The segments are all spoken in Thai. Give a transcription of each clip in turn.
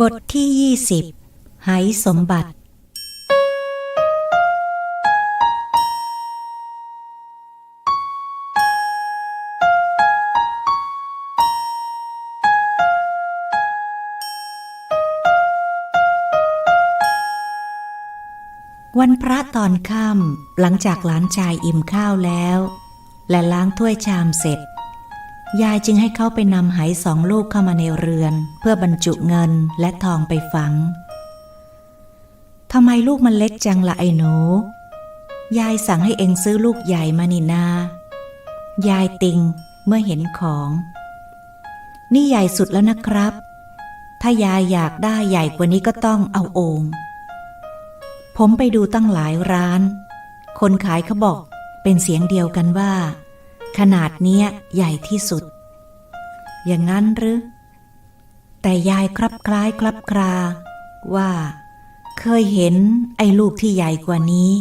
บทที่ 20ไหสมบัติ วันพระตอนค่ำหลังจากหลานชายอิ่มข้าวแล้ว และล้างถ้วยชามเสร็จ ยายจึงให้เขาไปนำไหสองลูกเข้ามาในเรือน เพื่อบรรจุเงินและทองไปฝังทำไมลูกมันเล็กจังละไอ้หนู ยายสั่งให้เองซื้อลูกใหญ่มานี่นา ยายติงเมื่อเห็นของ นี่ใหญ่สุดแล้วนะครับ ถ้ายายอยากได้ใหญ่กว่านี้ก็ต้องเอาโอ่งผมไปดูตั้งหลายร้าน คนขายเขาบอกเป็นเสียงเดียวกันว่า ขนาดเนี้ยใหญ่ที่สุด อย่างนั้นหรือ แต่ยายครับคล้ายครับคราว่า เคยเห็นไอ้ลูกที่ใหญ่กว่านี้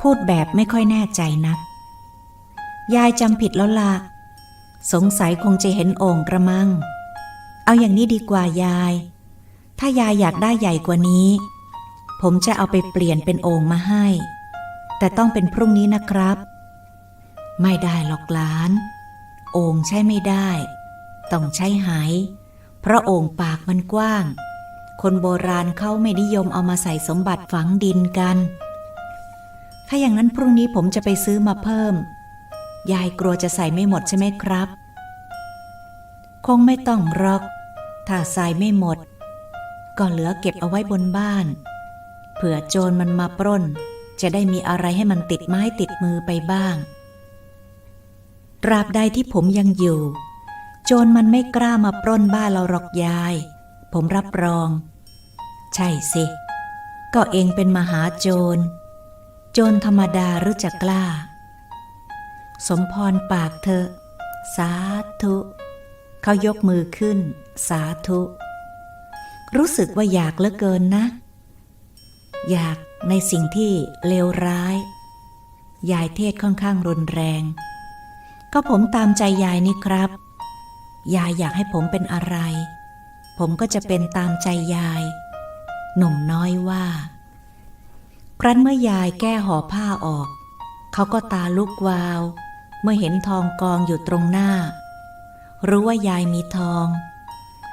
พูดแบบไม่ค่อยแน่ใจนัก ยายจำผิดแล้วละสงสัยคงจะเห็นโอ่งกระมัง เอาอย่างนี้ดีกว่ายาย ถ้ายายอยากได้ใหญ่กว่านี้ ผมจะเอาไปเปลี่ยนเป็นโอ่งมาให้ แต่ต้องเป็นพรุ่งนี้นะครับ ไม่ได้หรอกหลาน โอ่งใช้ไม่ได้ ต้องใช้ไหเพราะโอ่งปากมันกว้าง คนโบราณเขาไม่นิยมเอามาใส่สมบัติฝังดินกัน ถ้าอย่างนั้นพรุ่งนี้ผมจะไปซื้อมาเพิ่ม ยายกลัวจะใส่ไม่หมดใช่ไหมครับ คงไม่ต้องรอก ถ้าใส่ไม่หมด ก็เหลือเก็บเอาไว้บนบ้าน เผื่อโจรมันมาปล้น จะได้มีอะไรให้มันติดไม้ติดมือไปบ้าง ตราบใดที่ผมยังอยู่ โจรมันไม่กล้ามาปล้นบ้านเราหรอกยาย ผมรับรอง ใช่สิ ก็เองเป็นมหาโจร โจรธรรมดาหรือจะกล้า สมพรปากเธอ สาธุ เขายกมือขึ้น สาธุ รู้สึกว่าอยากเหลือเกินนะ อยากในสิ่งที่เลวร้าย ยายเทศค่อนข้างรุนแรง ก็ผมตามใจยายนี่ครับ ยายอยากให้ผมเป็นอะไร ผมก็จะเป็นตามใจยาย หนุ่มน้อยว่า ครั้นเมื่อยายแก้ห่อผ้าออก เขาก็ตาลุกวาว เมื่อเห็นทองกองอยู่ตรงหน้า รู้ว่ายายมีทอง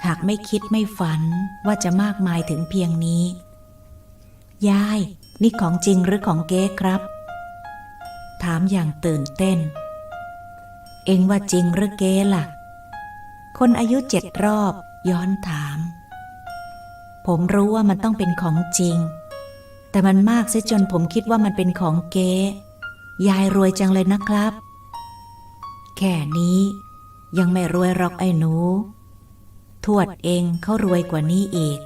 หากไม่คิดไม่ฝันว่าจะมากมายถึงเพียงนี้ ยาย นี่ของจริงหรือของเก๊ครับ ถามอย่างตื่นเต้น เองว่าจริงหรือเกล่ะ คนอายุเจ็ดรอบย้อนถาม ผมรู้ว่ามันต้องเป็นของจริง แต่มันมากเสียจนผมคิดว่ามันเป็นของเก๊ยายรวยจังเลยนะครับ แค่นี้ยังไม่รวยหรอกไอ้หนู ทวดเองเขารวยกว่านี้อีก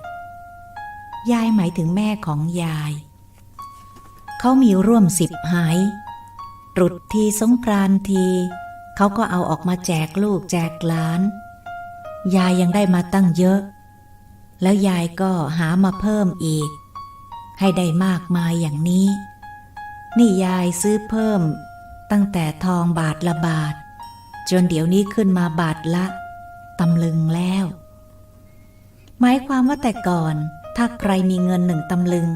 ยายหมายถึงแม่ของยาย เขามีร่วมสิบหายตรุษทีสงกรานที เขาก็เอาออกมาแจกลูกแจกหลาน ยายยังได้มาตั้งเยอะ แล้วยายก็หามาเพิ่มอีก ให้ได้มากมายอย่างนี้ นี่ยายซื้อเพิ่ม ตั้งแต่ทองบาทละบาท จนเดี๋ยวนี้ขึ้นมาบาทละตำลึงแล้ว หมายความว่าแต่ก่อน ถ้าใครมีเงินหนึ่งตำลึง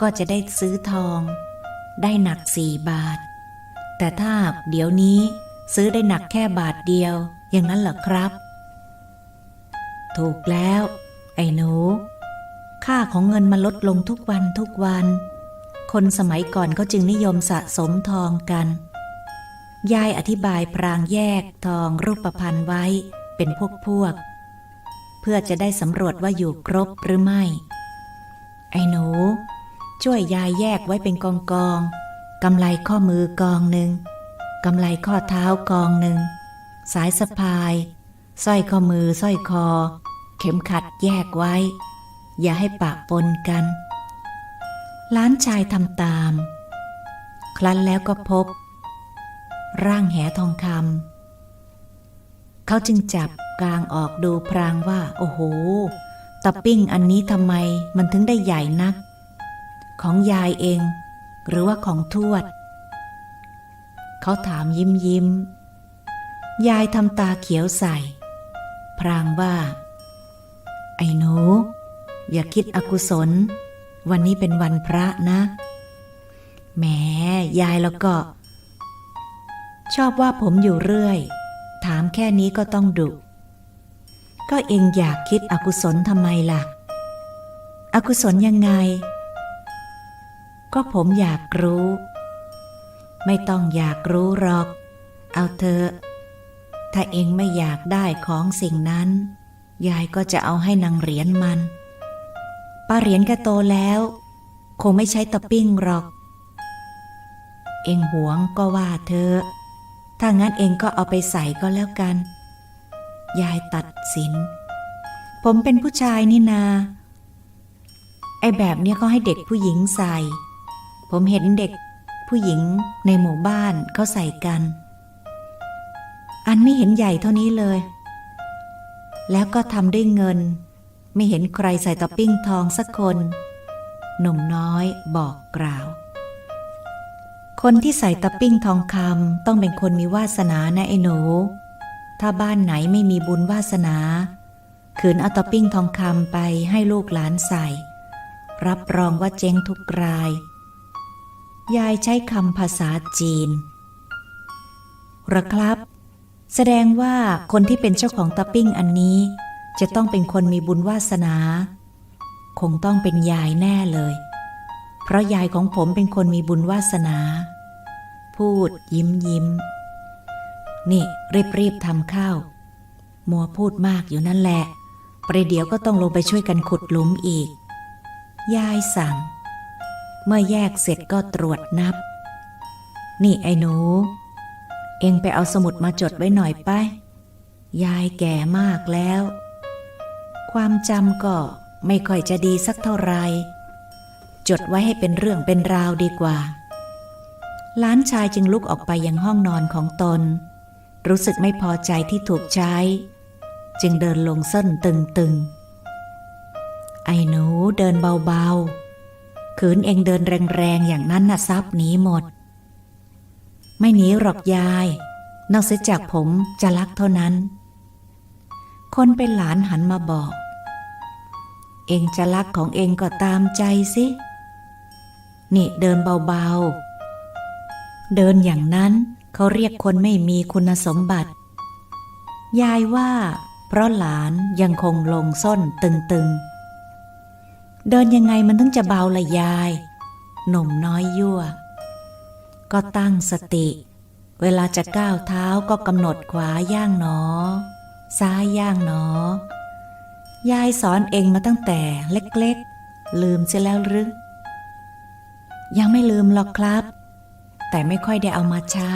ก็จะได้ซื้อทอง ได้หนักสี่บาท แต่ถ้าเดี๋ยวนี้ ซื้อได้หนักแค่บาทเดียว อย่างนั้นเหรอครับ ถูกแล้ว ไอ้หนู ค่าของเงินมันลดลงทุกวันทุกวัน คนสมัยก่อนเขาจึงนิยมสะสมทองกัน ยายอธิบายพรางแยกทองรูปพันธ์ไว้เป็นพวกพวก เพื่อจะได้สำรวจว่าอยู่ครบหรือไม่ ไอ้หนู ช่วยยายแยกไว้เป็นกองกองๆกำไลข้อมือกองหนึ่ง กำไลข้อเท้ากองหนึ่ง สายสะพายสร้อยข้อมือสร้อยคอ เข็มขัดแยกไว้ อย่าให้ปะปนกัน ล้านชายทำตาม ครั้นแล้วก็พบ ร่างแหทองคำเขาจึงจับกลางออกดูพรางว่า โอ้โหตะปิ้งอันนี้ทำไมมันถึงได้ใหญ่นัก ของยายเอง หรือว่าของทวด เขาถามยิ้มยิ้ม ยายทำตาเขียวใส่ พรางว่า ไอ้หนู อย่าคิดอกุศล วันนี้เป็นวันพระนะแหมยายแล้วก็ ชอบว่าผมอยู่เรื่อย ถามแค่นี้ก็ต้องดุ ก็เองอยากคิดอกุศลทำไมล่ะ อกุศลยังไง ก็ผมอยากรู้ ไม่ต้องอยากรู้หรอก เอาเถอะ ถ้าเองไม่อยากได้ของสิ่งนั้น ยายก็จะเอาให้นางเหรียญมัน ป้าเหรียญแกโตแล้ว คงไม่ใช้ตะปิ้งหรอก เองหวงก็ว่าเธอ ถ้างั้นเองก็เอาไปใส่ก็แล้วกัน ยายตัดสิน ผมเป็นผู้ชายนี่นา ไอแบบเนี้ยก็ให้เด็กผู้หญิงใส่ ผมเห็นเด็ก ผู้หญิงในหมู่บ้านเขาใส่กัน อันไม่เห็นใหญ่เท่านี้เลย แล้วก็ทำด้วยเงิน ไม่เห็นใครใส่ตะปิ้งทองสักคนหนุ่มน้อยบอกกล่าว คนที่ใส่ตะปิ้งทองคำต้องเป็นคนมีวาสนานะไอ้หนู ถ้าบ้านไหนไม่มีบุญวาสนาขืนเอาตะปิ้งทองคำไปให้ลูกหลานใส่ รับรองว่าเจ๊งทุกราย ยายใช้คำภาษาจีนหรอครับ แสดงว่าคนที่เป็นเจ้าของตะปิ้งอันนี้ จะต้องเป็นคนมีบุญวาสนา คงต้องเป็นยายแน่เลย เพราะยายของผมเป็นคนมีบุญวาสนา พูดยิ้มยิ้ม นี่รีบรีบทำข้าว มัวพูดมากอยู่นั่นแหละ ประเดี๋ยวก็ต้องลงไปช่วยกันขุดหลุมอีก ยายสั่ง เมื่อแยกเสร็จก็ตรวจนับ นี่ไอ้หนู เองไปเอาสมุดมาจดไว้หน่อยไป ยายแก่มากแล้ว ความจำก็ไม่ค่อยจะดีสักเท่าไหรจดไว้ให้เป็นเรื่องเป็นราวดีกว่า ล้านชายจึงลุกออกไปยังห้องนอนของตน รู้สึกไม่พอใจที่ถูกใช้ จึงเดินลงส้นตึงๆ ไอ้หนูเดินเบาๆ ขืนเองเดินแรงๆอย่างนั้นน่ะทรัพย์หนีหมด ไม่หนีหรอกยาย นอกเสียจากผมจะรักเท่านั้น คนเป็นหลานหันมาบอก เองจะรักของเองก็ตามใจสิ นี่เดินเบาๆ เดินอย่างนั้นเขาเรียกคนไม่มีคุณสมบัติ ยายว่า เพราะหลานยังคงลงส้นตึงๆ เดินยังไงมันถึงจะเบาละยาย หนุ่มน้อยยั่ว ก็ตั้งสติ เวลาจะก้าวเท้าก็กำหนดขวาย่างหนอ ซ้ายย่างหนอ ยายสอนเองมาตั้งแต่เล็กๆ ลืมเสียแล้วหรือยังไม่ลืมหรอกครับ แต่ไม่ค่อยได้เอามาใช้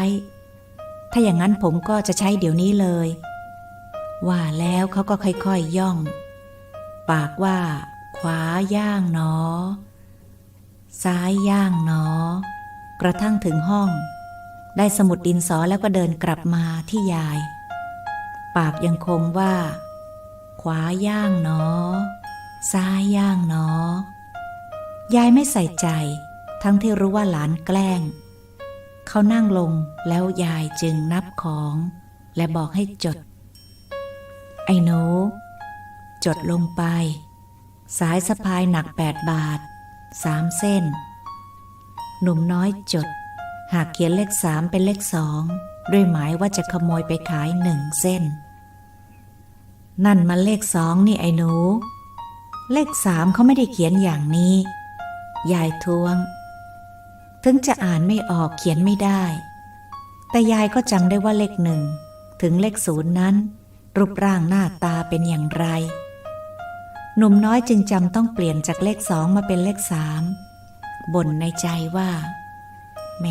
ถ้าอย่างนั้นผมก็จะใช้เดี๋ยวนี้เลย ว่าแล้วเขาก็ค่อยๆย่อง ปากว่า ขวาย่างหนอ ซ้ายย่างหนอ กระทั่งถึงห้อง ได้สมุดดินสอแล้วก็เดินกลับมาที่ยาย ปากยังคงว่า ขวาย่างหนอ ซ้ายย่างหนอ ยายไม่ใส่ใจ ทั้งที่รู้ว่าหลานแกล้ง เขานั่งลงแล้วยายจึงนับของ และบอกให้จด ไอ้หนูจดลงไป สายสะพายหนักแปดบาทสามเส้น หนุ่มน้อยจด หากเขียนเลขสามเป็นเลขสองด้วยหมายว่าจะขโมยไปขายหนึ่งเส้น นั่นมันเลขสองนี่ไอ้หนู เลขสามเขาไม่ได้เขียนอย่างนี้ ยายทวง ถึงจะอ่านไม่ออกเขียนไม่ได้ แต่ยายก็จำได้ว่าเลขหนึ่ง ถึงเลขศูนย์นั้น รูปร่างหน้าตาเป็นอย่างไร หนุ่มน้อยจึงจำต้องเปลี่ยนจากเลขสองมาเป็นเลขสามบ่นในใจว่าแหม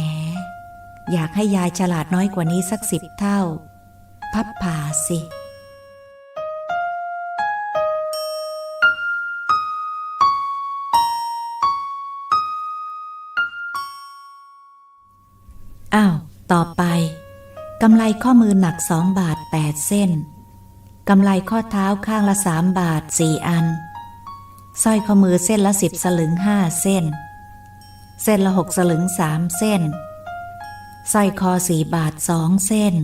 อยากให้ยายฉลาดน้อยกว่านี้สักสิบเท่า พับผ่าสิอ้าว ต่อไป กำไลข้อมือหนักสองบาทแปดเส้น กำไลข้อเท้าข้างละสามบาทสี่อัน สร้อยข้อมือเส้นละสิบสลึงห้าเส้น เส้นละหกสลึงสามเส้น สร้อยคอสี่บาทสองเส้น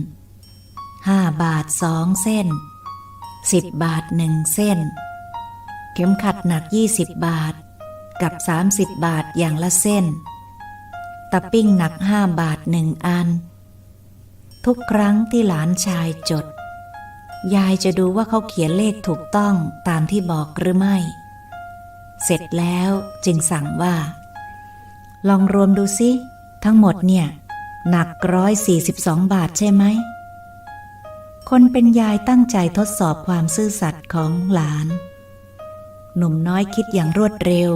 ห้าบาทสองเส้นสิบบาทหนึ่งเส้น เข็มขัดหนัก20บบาท กับ30บบาทอย่างละเส้น ตะปิ้งหนัก5บาทหนึ่งอัน ทุกครั้งที่หลานชายจด ยายจะดูว่าเขาเขียนเลขถูกต้องตามที่บอกหรือไม่ เสร็จแล้วจึงสั่งว่า ลองรวมดูสิ ทั้งหมดเนี่ย หนักร้อยสี่สิบสองบาทใช่ไหม คนเป็นยายตั้งใจทดสอบความซื่อสัตย์ของหลาน หนุ่มน้อยคิดอย่างรวดเร็ว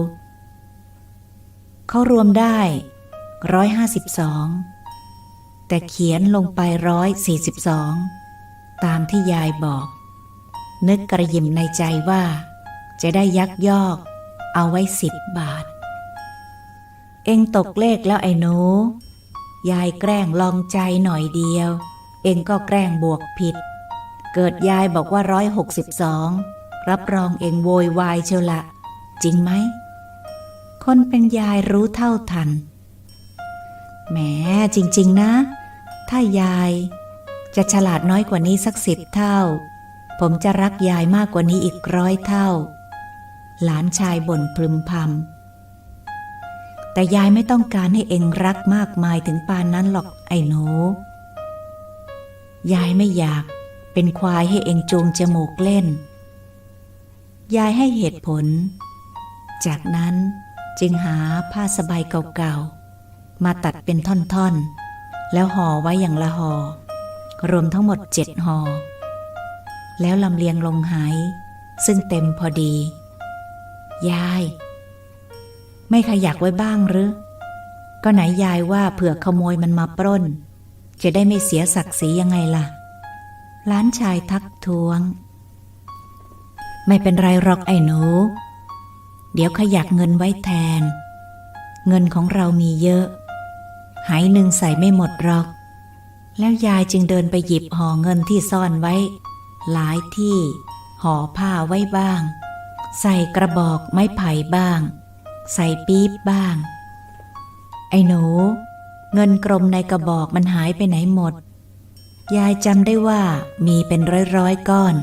เขารวมได้ร้อยห้าสิบสองแต่เขียนลงไปร้อยสี่สิบสอง ตามที่ยายบอก นึกกระยิมในใจว่า จะได้ยักยอก เอาไว้สิบบาท เองตกเลขแล้วไอ้หนู ยายแกล้งลองใจหน่อยเดียว เองก็แกล้งบวกผิด เกิดยายบอกว่าร้อยหกสิบสองรับรองเองโวยวายเชียวละ จริงไหม คนเป็นยายรู้เท่าทันแหมจริง ๆ นะ ถ้ายาย จะฉลาดน้อยกว่านี้สักสิบเท่า ผมจะรักยายมากกว่านี้อีกร้อยเท่า หลานชายบ่นพึมพำแต่ยายไม่ต้องการให้เองรักมากมายถึงปานนั้นหรอกไอ้หนูยายไม่อยากเป็นควายให้เองจูงจมูกเล่น ยายให้เหตุผล จากนั้นจึงหาผ้าสบายเก่าๆ มาตัดเป็นท่อนๆ แล้วห่อไว้อย่างละห่อ รวมทั้งหมดเจ็ดห่อแล้วลำเลียงลงหาย ซึ่งเต็มพอดี ยาย ไม่ขยักไว้บ้างหรือ ก็ไหนยายว่าเผื่อขโมยมันมาปล้น จะได้ไม่เสียศักดิ์ศรียังไงล่ะ ล้านชายทักท้วง ไม่เป็นไรหรอกไอ้หนู เดี๋ยวขยักเงินไว้แทน เงินของเรามีเยอะ หายหนึ่งใส่ไม่หมดหรอก แล้วยายจึงเดินไปหยิบห่อเงินที่ซ่อนไว้ หลายที่ห่อผ้าไว้บ้าง ใส่กระบอกไม้ไผ่บ้าง ใส่ปี๊บบ้าง ไอ้หนู เงินกรมในกระบอกมันหายไปไหนหมด ยายจำได้ว่ามีเป็นร้อยๆก้อน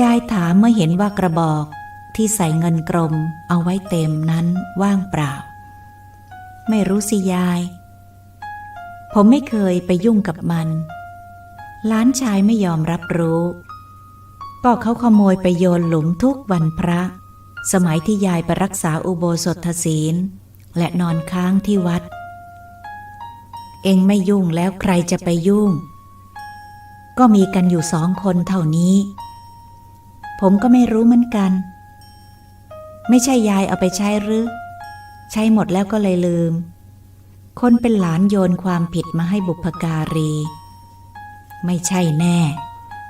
ยายถามเมื่อเห็นว่ากระบอกที่ใส่เงินกรมเอาไว้เต็มนั้นว่างเปล่า ไม่รู้สิยาย ผมไม่เคยไปยุ่งกับมัน ล้านชายไม่ยอมรับรู้ ก็เขาขโมยไปโยนหลุมทุกวันพระ สมัยที่ยายไปรักษาอุโบสถศีล และนอนค้างที่วัด เองไม่ยุ่งแล้วใครจะไปยุ่ง ก็มีกันอยู่สองคนเท่านี้ ผมก็ไม่รู้เหมือนกัน ไม่ใช่ยายเอาไปใช้หรือ ใช้หมดแล้วก็เลยลืม คนเป็นหลานโยนความผิดมาให้บุพการี ไม่ใช่แน่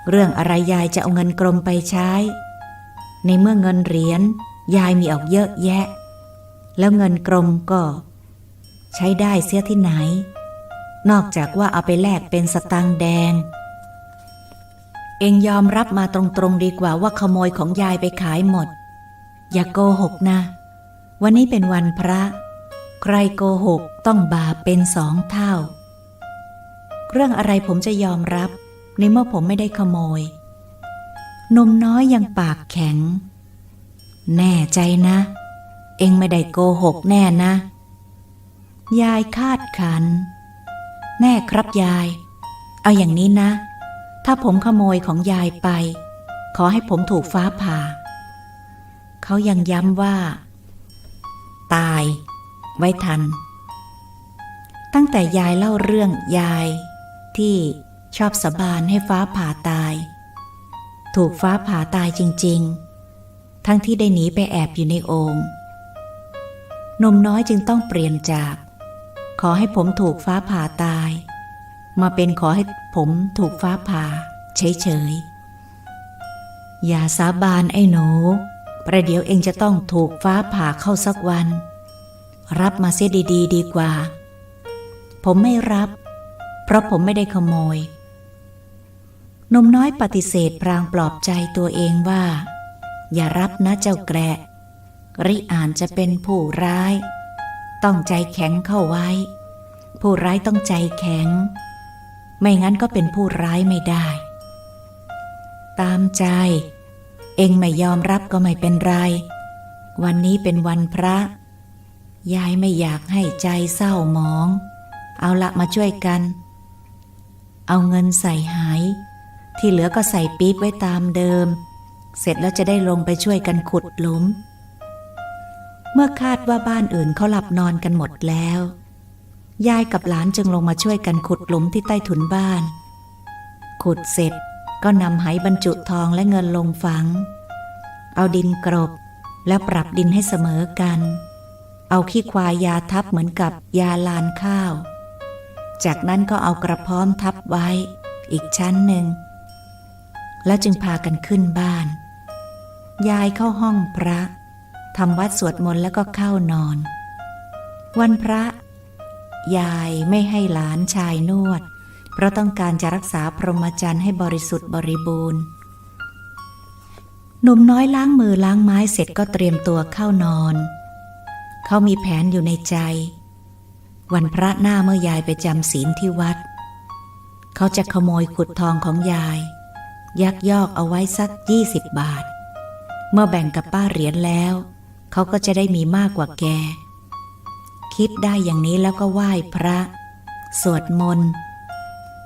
เรื่องอะไรยายจะเอาเงินกรมไปใช้ ในเมื่อเงินเหรียญยายมีออกเยอะแยะ แล้วเงินกรมก็ ใช้ได้เสียที่ไหน นอกจากว่าเอาไปแลกเป็นสตังค์แดง เองยอมรับมาตรงๆดีกว่าว่าขโมยของยายไปขายหมด อย่าโกหกนะ วันนี้เป็นวันพระ ใครโกหกต้องบาปเป็นสองเท่า เรื่องอะไรผมจะยอมรับ ในเมื่อผมไม่ได้ขโมยหนมน้อยยังปากแข็ง แน่ใจนะ เองไม่ได้โกหกแน่นะ ยายคาดขัน แน่ครับยาย เอาอย่างนี้นะ ถ้าผมขโมยของยายไป ขอให้ผมถูกฟ้าผ่า เขายังย้ำว่า ตาย ไว้ทัน ตั้งแต่ยายเล่าเรื่องยาย ที่ชอบสาบานให้ฟ้าผ่าตาย ถูกฟ้าผ่าตายจริง ๆ ทั้งที่ได้หนีไปแอบอยู่ในโองค์นมน้อยจึงต้องเปลี่ยนจาก ขอให้ผมถูกฟ้าผ่าตาย มาเป็นขอให้ผมถูกฟ้าผ่า เฉยๆ อย่าสาบานไอ้หนู ประเดี๋ยวเองจะต้องถูกฟ้าผ่าเข้าสักวัน รับมาเสียดีๆดีกว่า ผมไม่รับ เพราะผมไม่ได้ขโมยนมน้อยปฏิเสธพรางปลอบใจตัวเองว่า อย่ารับนะเจ้าแกะริอ่านจะเป็นผู้ร้าย ต้องใจแข็งเข้าไว้ ผู้ร้ายต้องใจแข็ง ไม่งั้นก็เป็นผู้ร้ายไม่ได้ ตามใจ เองไม่ยอมรับก็ไม่เป็นไร วันนี้เป็นวันพระ ยายไม่อยากให้ใจเศร้าหมอง เอาละมาช่วยกัน เอาเงินใส่หาย ที่เหลือก็ใส่ปี๊บไว้ตามเดิม เสร็จแล้วจะได้ลงไปช่วยกันขุดหลุม เมื่อคาดว่าบ้านอื่นเขาหลับนอนกันหมดแล้ว ยายกับหลานจึงลงมาช่วยกันขุดหลุมที่ใต้ถุนบ้าน ขุดเสร็จก็นำไหบรรจุทองและเงินลงฝัง เอาดินกรบ แล้วปรับดินให้เสมอกัน เอาขี้ควายยาทับเหมือนกับยาลานข้าว จากนั้นก็เอากระพร้อมทับไว้ อีกชั้นหนึ่ง แล้วจึงพากันขึ้นบ้าน ยายเข้าห้องพระทำวัดสวดมนต์แล้วก็เข้านอน วันพระ ยายไม่ให้หลานชายนวด เพราะต้องการจะรักษาพรหมจรรย์ให้บริสุทธิ์บริบูรณ์หนุ่มน้อยล้างมือล้างไม้เสร็จก็เตรียมตัวเข้านอน เขามีแผนอยู่ในใจ วันพระหน้าเมื่อยายไปจำศีลที่วัด เขาจะขโมยขุดทองของยาย ยักยอกเอาไว้สักยี่สิบบาท เมื่อแบ่งกับป้าเหรียญแล้ว เขาก็จะได้มีมากกว่าแก คิดได้อย่างนี้แล้วก็ไหว้พระ สวดมนต์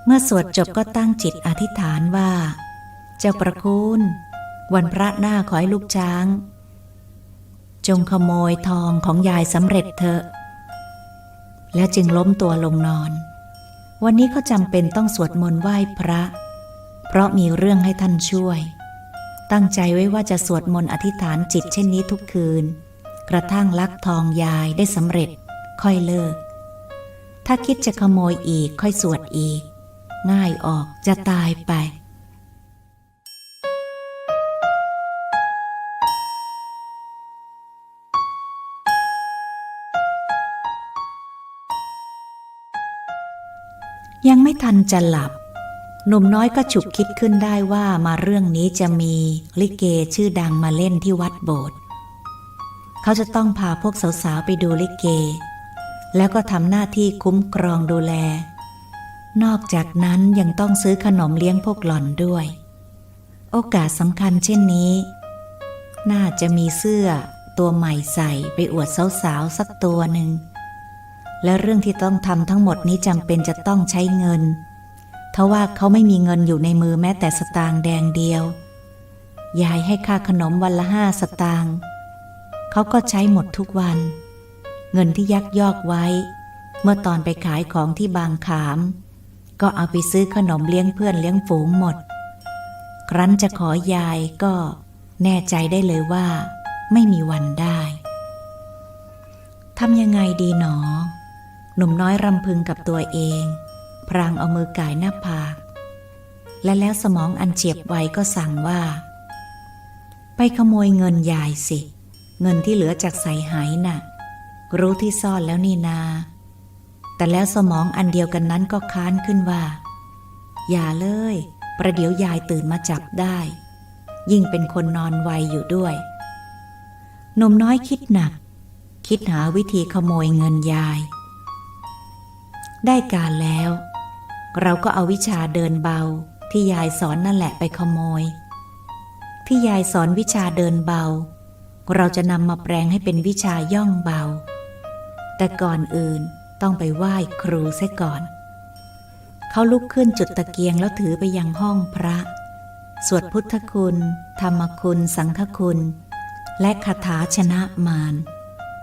เมื่อสวดจบก็ตั้งจิตอธิษฐานว่า เจ้าประคุณ วันพระหน้าขอให้ลูกช้าง จงขโมยทองของยายสำเร็จเถอะ แล้วจึงล้มตัวลงนอน วันนี้เขาจำเป็นต้องสวดมนต์ไหว้พระ เพราะมีเรื่องให้ท่านช่วย ตั้งใจไว้ว่าจะสวดมนต์อธิษฐานจิตเช่นนี้ทุกคืน กระทั่งลักทองยายได้สำเร็จ ค่อยเลิก ถ้าคิดจะขโมยอีกค่อยสวดอีก ง่ายออกจะตายไป ยังไม่ทันจะหลับ หนุ่มน้อยก็ฉุกคิดขึ้นได้ว่ามาเรื่องนี้จะมีลิเกชื่อดังมาเล่นที่วัดโบสถ์เขาจะต้องพาพวกสาวๆไปดูลิเก แล้วก็ทำหน้าที่คุ้มครองดูแล นอกจากนั้นยังต้องซื้อขนมเลี้ยงพวกหล่อนด้วย โอกาสสำคัญเช่นนี้ น่าจะมีเสื้อตัวใหม่ใส่ไปอวดสาวๆสักตัวหนึ่ง และเรื่องที่ต้องทำทั้งหมดนี้จำเป็นจะต้องใช้เงิน ทว่าเขาไม่มีเงินอยู่ในมือแม้แต่สตางค์แดงเดียว ยายให้ค่าขนมวันละห้าสตางค์เขาก็ใช้หมดทุกวัน เงินที่ยักยอกไว้ เมื่อตอนไปขายของที่บางขาม ก็เอาไปซื้อขนมเลี้ยงเพื่อนเลี้ยงฝูงหมด ครั้นจะขอยายก็แน่ใจได้เลยว่า ไม่มีวันได้ทำยังไงดีหนอ หนุ่มน้อยรำพึงกับตัวเอง พรางเอามือกายหน้าผาก และแล้วสมองอันเฉียบไวก็สั่งว่า ไปขโมยเงินยายสิ เงินที่เหลือจากใส่หายน่ะ รู้ที่ซ่อนแล้วนี่นา แต่แล้วสมองอันเดียวกันนั้นก็ค้านขึ้นว่า อย่าเลย ประเดี๋ยวยายตื่นมาจับได้ ยิ่งเป็นคนนอนไวอยู่ด้วยหนุ่มน้อยคิดหนัก คิดหาวิธีขโมยเงินยาย ได้การแล้ว เราก็เอาวิชาเดินเบาที่ยายสอนนั่นแหละไปขโมย ที่ยายสอนวิชาเดินเบา เราจะนำมาแปลงให้เป็นวิชาย่องเบา แต่ก่อนอื่นต้องไปไหว้ครูเสียก่อน เขาลุกขึ้นจุดตะเกียงแล้วถือไปยังห้องพระ สวดพุทธคุณ ธรรมคุณ สังฆคุณ และคาถาชนะมาร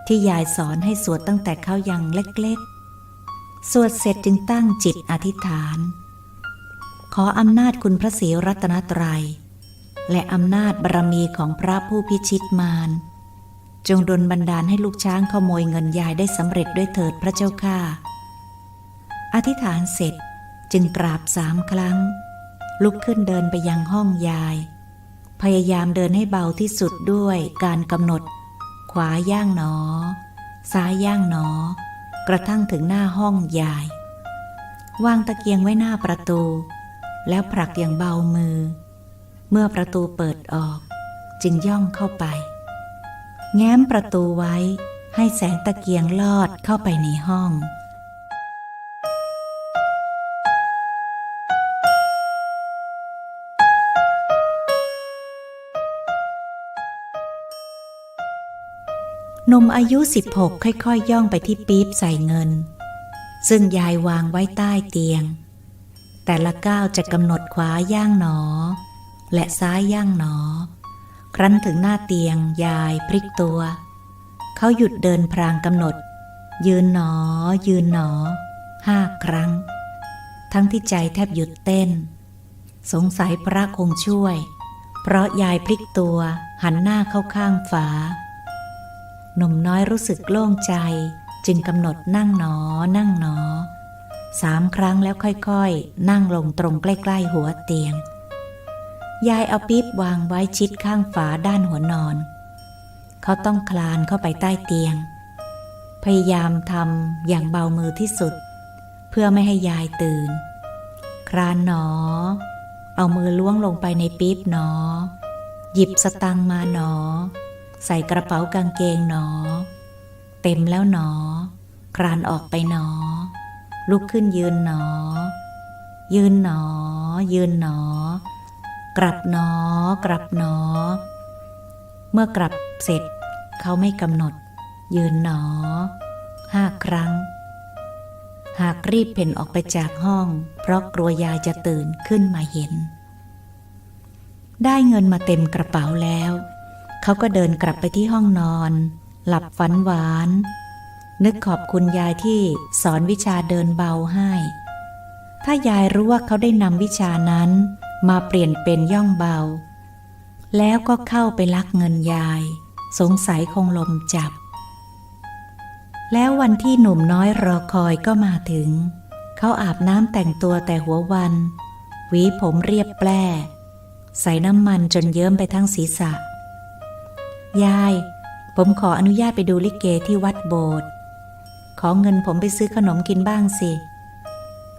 ที่ยายสอนให้สวดตั้งแต่เขายังเล็กๆ สวดเสร็จจึงตั้งจิตอธิษฐาน ขออำนาจคุณพระศรีรัตนตรัย และอำนาจบารมีของพระผู้พิชิตมารจงดลบันดาลให้ลูกช้างขโมยเงินยายได้สำเร็จด้วยเถิดพระเจ้าข้าอธิษฐานเสร็จจึงกราบสามครั้ง ลุกขึ้นเดินไปยังห้องยาย พยายามเดินให้เบาที่สุดด้วยการกำหนด ขวาย่างหนอ ซ้ายย่างหนอ กระทั่งถึงหน้าห้องยาย วางตะเกียงไว้หน้าประตู แล้วผลักอย่างเบามือ เมื่อประตูเปิดออก จึงย่องเข้าไป แง้มประตูไว้ให้แสงตะเกียงลอดเข้าไปในห้อง นมอายุ 16 ค่อยๆย่องไปที่ปี๊บใส่เงิน ซึ่งยายวางไว้ใต้เตียง แต่ละก้าวจะกำหนดขวาย่างหนอ และซ้ายย่างหนอ ครั้นถึงหน้าเตียงยายพลิกตัว เขาหยุดเดินพรางกำหนด ยืนหนอ ยืนหนอห้าครั้ง ทั้งที่ใจแทบหยุดเต้น สงสัยพระคงช่วย เพราะยายพลิกตัวหันหน้าเข้าข้างฝา หนุ่มน้อยรู้สึกโล่งใจ จึงกำหนดนั่งหนอ นั่งหนอสามครั้งแล้วค่อยๆ นั่งลงตรงใกล้ๆ หัวเตียง ยายเอาปี๊บวางไว้ชิดข้างฝาด้านหัวนอน เขาต้องคลานเข้าไปใต้เตียง พยายามทำอย่างเบามือที่สุด เพื่อไม่ให้ยายตื่น คลานหนอ เอามือล้วงลงไปในปี๊บหนอ หยิบสตังค์มาหนอ ใส่กระเป๋ากางเกงหนอ เต็มแล้วหนอคลานออกไปหนอ ลุกขึ้นยืนหนอ ยืนหนอ ยืนหนอ กลับหนอ กลับหนอ เมื่อกลับเสร็จเขาไม่กำหนด ยืนหนอห้าครั้ง หากรีบเพ่นออกไปจากห้อง เพราะกลัวยายจะตื่นขึ้นมาเห็น ได้เงินมาเต็มกระเป๋าแล้ว เขาก็เดินกลับไปที่ห้องนอน หลับฝันหวาน นึกขอบคุณยายที่สอนวิชาเดินเบาให้ ถ้ายายรู้ว่าเขาได้นำวิชานั้นมาเปลี่ยนเป็นย่องเบา แล้วก็เข้าไปลักเงินยาย สงสัยคงลมจับ แล้ววันที่หนุ่มน้อยรอคอยก็มาถึง เขาอาบน้ำแต่งตัวแต่หัววัน หวีผมเรียบแปร่ใส่น้ำมันจนเยิ้มไปทั้งศีรษะ ยาย ผมขออนุญาตไปดูลิเกที่วัดโบสถ์ขอเงินผมไปซื้อขนมกินบ้างสิ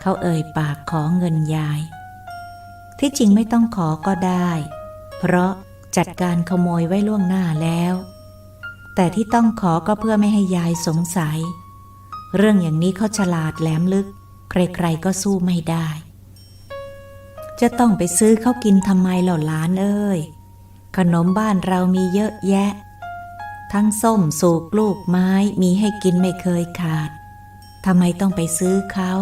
เขาเอ่ยปากขอเงินยาย ที่จริงไม่ต้องขอก็ได้ เพราะจัดการขโมยไว้ล่วงหน้าแล้ว แต่ที่ต้องขอก็เพื่อไม่ให้ยายสงสัย เรื่องอย่างนี้เขาฉลาดแหลมลึก ใครๆก็สู้ไม่ได้ จะต้องไปซื้อเขากินทำไมเหล่าหลานเอ้ย ขนมบ้านเรามีเยอะแยะ ทั้งส้มสูกลูกไม้มีให้กินไม่เคยขาดทำไมต้องไปซื้อเขา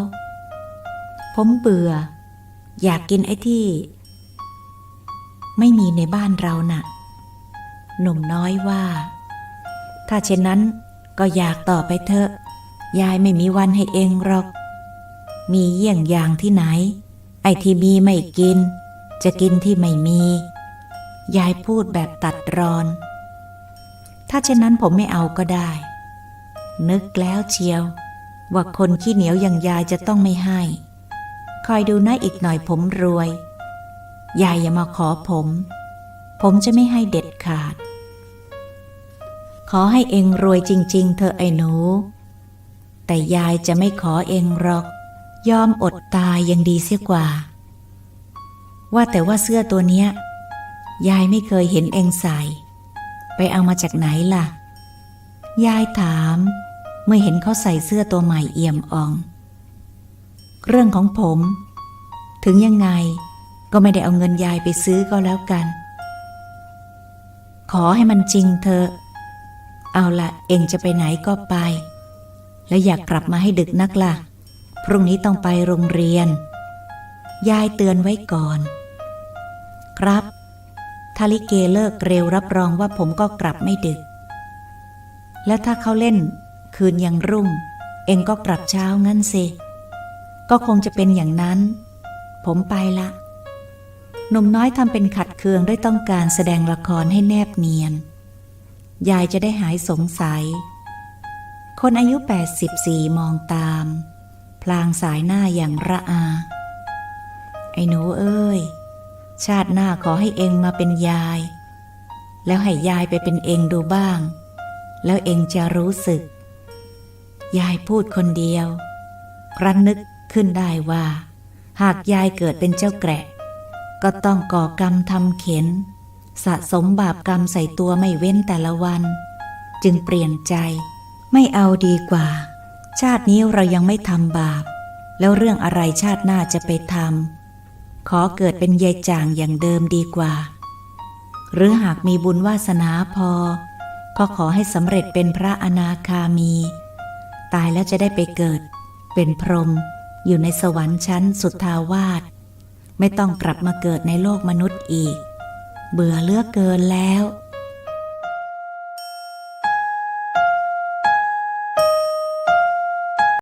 ผมเบื่อ อยากกินไอ้ที่ ไม่มีในบ้านเราน่ะ หนุ่มน้อยว่า ถ้าเช่นนั้นก็อยากต่อไปเถอะ ยายไม่มีวันให้เองหรอก มีเยี่ยงอย่างที่ไหน ไอ้ที่มีไม่กิน จะกินที่ไม่มี ยายพูดแบบตัดรอน ถ้าเช่นนั้นผมไม่เอาก็ได้ นึกแล้วเชียว ว่าคนขี้เหนียวอย่างยายจะต้องไม่ให้ คอยดูนะอีกหน่อยผมรวย ยายอย่ามาขอผม ผมจะไม่ให้เด็ดขาด ขอให้เองรวยจริง ๆ เธอไอ้หนู แต่ยายจะไม่ขอเองหรอก ยอมอดตายยังดีเสียกว่า ว่าแต่ว่าเสื้อตัวเนี้ย ยายไม่เคยเห็นเองใส่ ไปเอามาจากไหนล่ะ ยายถาม เมื่อเห็นเขาใส่เสื้อตัวใหม่เอี่ยมอ่อง เรื่องของผม ถึงยังไงก็ไม่ได้เอาเงินยายไปซื้อก็แล้วกัน ขอให้มันจริงเถอะ เอาละเองจะไปไหนก็ไป และอยากกลับมาให้ดึกนักล่ะ พรุ่งนี้ต้องไปโรงเรียน ยายเตือนไว้ก่อน ครับ ถ้าลิเกเลิกเร็วรับรองว่าผมก็กลับไม่ดึก และถ้าเขาเล่น คืนยังรุ่ง เองก็กลับเช้างั้นสิก็คงจะเป็นอย่างนั้น ผมไปละหนุ่มน้อยทำเป็นขัดเคืองด้วยต้องการแสดงละครให้แนบเนียน ยายจะได้หายสงสัย คนอายุ 84 มองตาม พลางสายหน้าอย่างระอา ไอ้หนูเอ้ย ชาติหน้าขอให้เองมาเป็นยาย แล้วให้ยายไปเป็นเองดูบ้าง แล้วเองจะรู้สึก ยายพูดคนเดียว ครั้นนึกขึ้นได้ว่า หากยายเกิดเป็นเจ้าแกระก็ต้องก่อกรรมทำเข็น สะสมบาปกรรมใส่ตัวไม่เว้นแต่ละวัน จึงเปลี่ยนใจ ไม่เอาดีกว่า ชาตินี้เรายังไม่ทำบาป แล้วเรื่องอะไรชาติหน้าจะไปทำ ขอเกิดเป็นยายจางอย่างเดิมดีกว่า หรือหากมีบุญวาสนาพอ ก็ขอให้สำเร็จเป็นพระอนาคามี ตายแล้วจะได้ไปเกิด เป็นพรหมอยู่ในสวรรค์ชั้นสุทธาวาสไม่ต้องกลับมาเกิดในโลกมนุษย์อีก เบื่อเลือกเกินแล้ว